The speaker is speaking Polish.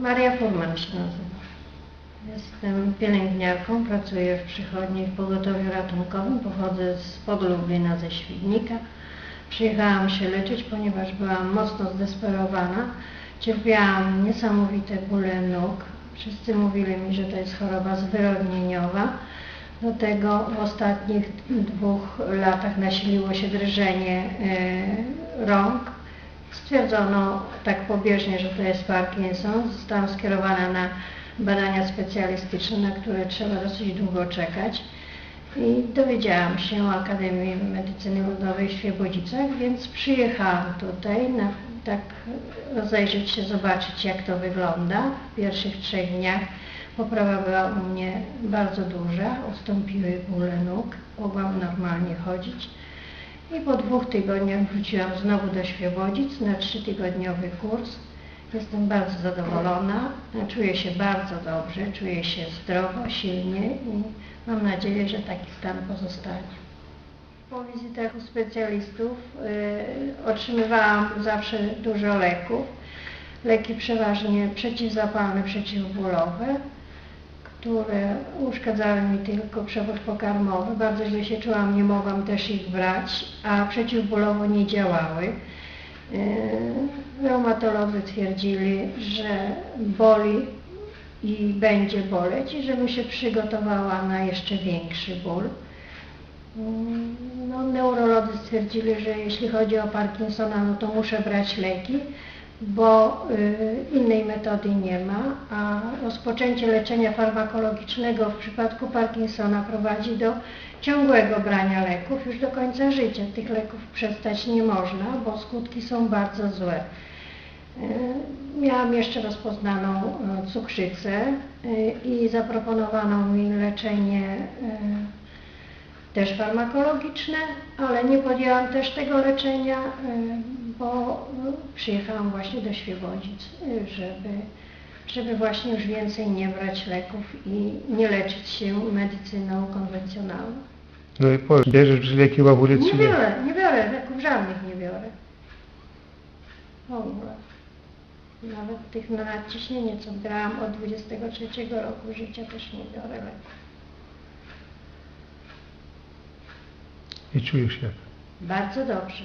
Maria Furman się. Jestem pielęgniarką, pracuję w przychodni w pogotowiu ratunkowym. Pochodzę z Podlublina, ze Świdnika. Przyjechałam się leczyć, ponieważ byłam mocno zdesperowana. Cierpiałam niesamowite bóle nóg. Wszyscy mówili mi, że to jest choroba zwyrodnieniowa. Do tego w ostatnich dwóch latach nasiliło się drżenie e, rąk. Stwierdzono tak pobieżnie, że to jest Parkinson. Zostałam skierowana na badania specjalistyczne, na które trzeba dosyć długo czekać. I dowiedziałam się o Akademii Medycyny Ludowej w Świebodzicach, więc przyjechałam tutaj na tak rozejrzeć się, zobaczyć jak to wygląda. W pierwszych trzech dniach poprawa była u mnie bardzo duża, ustąpiły bóle nóg, mogłam normalnie chodzić. I po dwóch tygodniach wróciłam znowu do Świebodzic na trzytygodniowy kurs. Jestem bardzo zadowolona, czuję się bardzo dobrze, czuję się zdrowo, silnie i mam nadzieję, że taki stan pozostanie. Po wizytach u specjalistów y, otrzymywałam zawsze dużo leków. Leki przeważnie przeciwzapalne, przeciwbólowe, które uszkadzały mi tylko przewód pokarmowy. Bardzo źle się czułam, nie mogłam też ich brać, a przeciwbólowo nie działały. Yy, Reumatolodzy twierdzili, że boli i będzie boleć i żebym się przygotowała na jeszcze większy ból. Yy, No, neurolodzy stwierdzili, że jeśli chodzi o Parkinsona, no to muszę brać leki, bo y, innej metody nie ma, a rozpoczęcie leczenia farmakologicznego w przypadku Parkinsona prowadzi do ciągłego brania leków już do końca życia. Tych leków przestać nie można, bo skutki są bardzo złe. Y, Miałam jeszcze rozpoznaną y, cukrzycę i zaproponowano mi leczenie też farmakologiczne, ale nie podjęłam też tego leczenia, y, bo przyjechałam właśnie do Świebodzic, y, żeby, żeby właśnie już więcej nie brać leków i nie leczyć się medycyną konwencjonalną. No i powiedz, bierzesz leki Nie czy nie? biorę, nie biorę leków, żadnych nie biorę. W ogóle. Nawet tych na nadciśnienie, co brałam od 23 roku życia, też nie biorę leków. I czujesz jak? Bardzo dobrze.